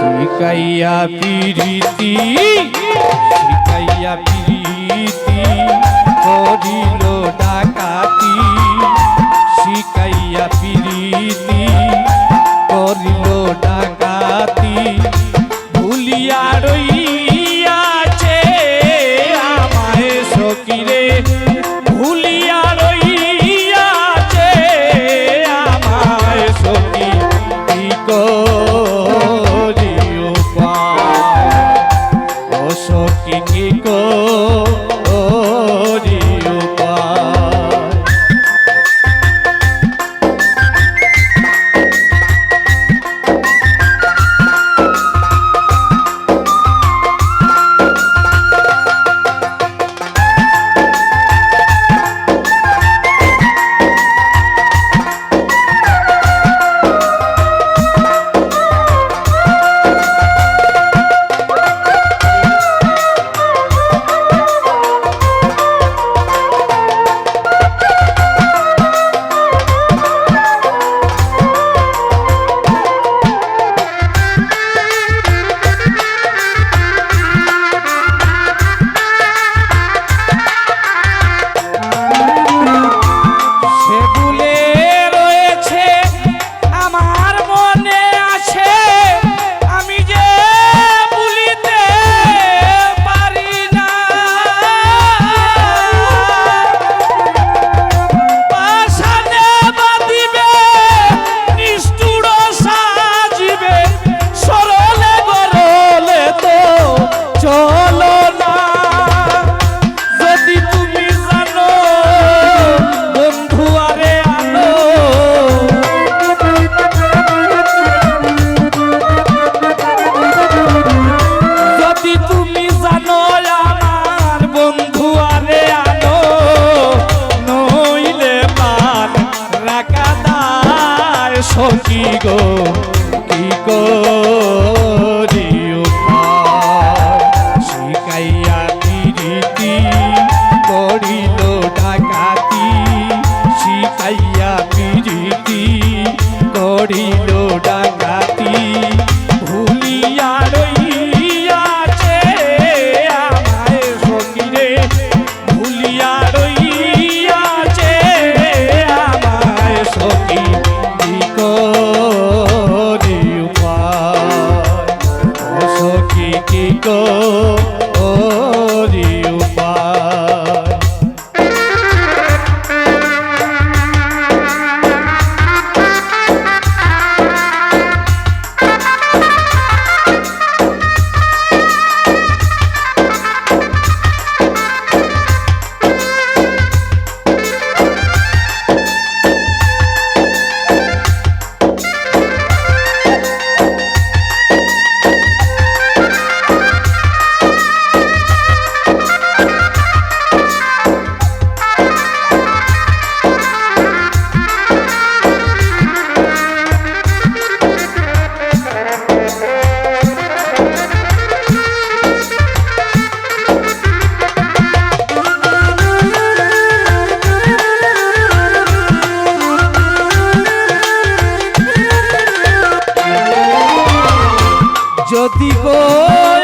শিকাইয়া পিরিতি শিকাইয়া পিরিতি করিল ডাকাতি শিকাইয়া পিরিতি করিল ডাকাতি ভুলিয়া রই সখী গো কি গো? যদি গো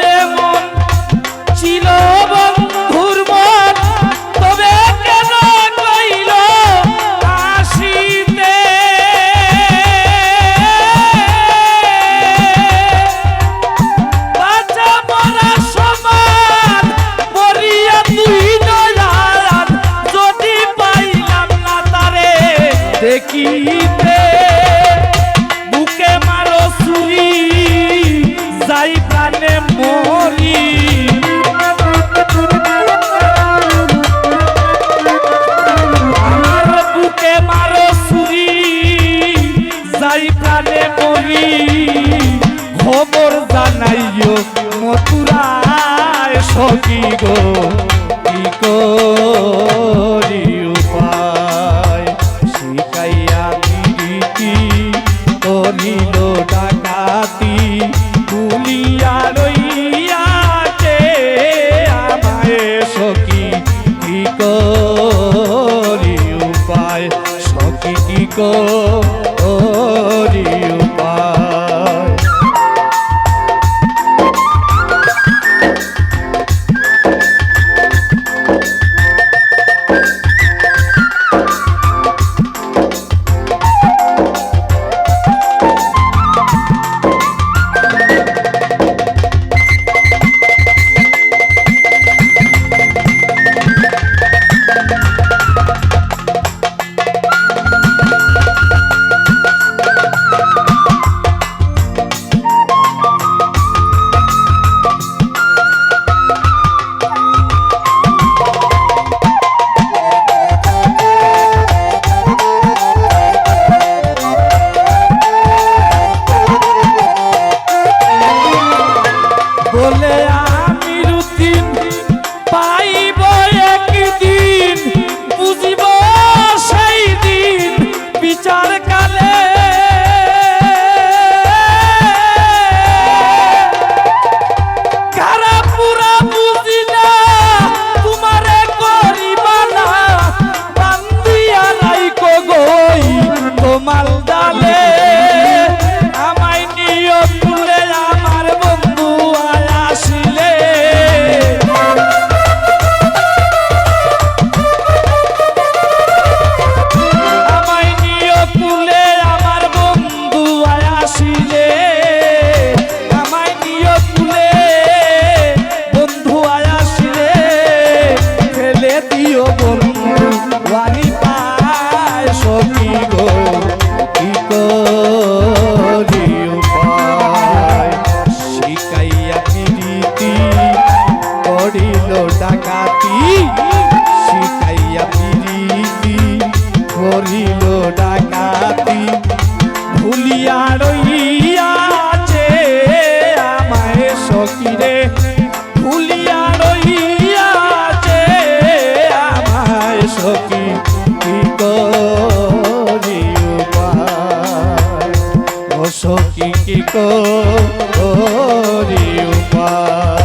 সখী কি উপায়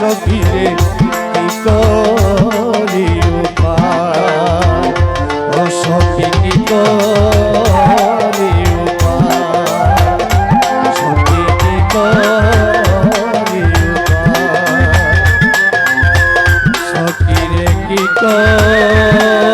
সখিরে কি করি উপায় ও সখি কি করি উপায় সখি কি করি উপায় সখিরে কি করি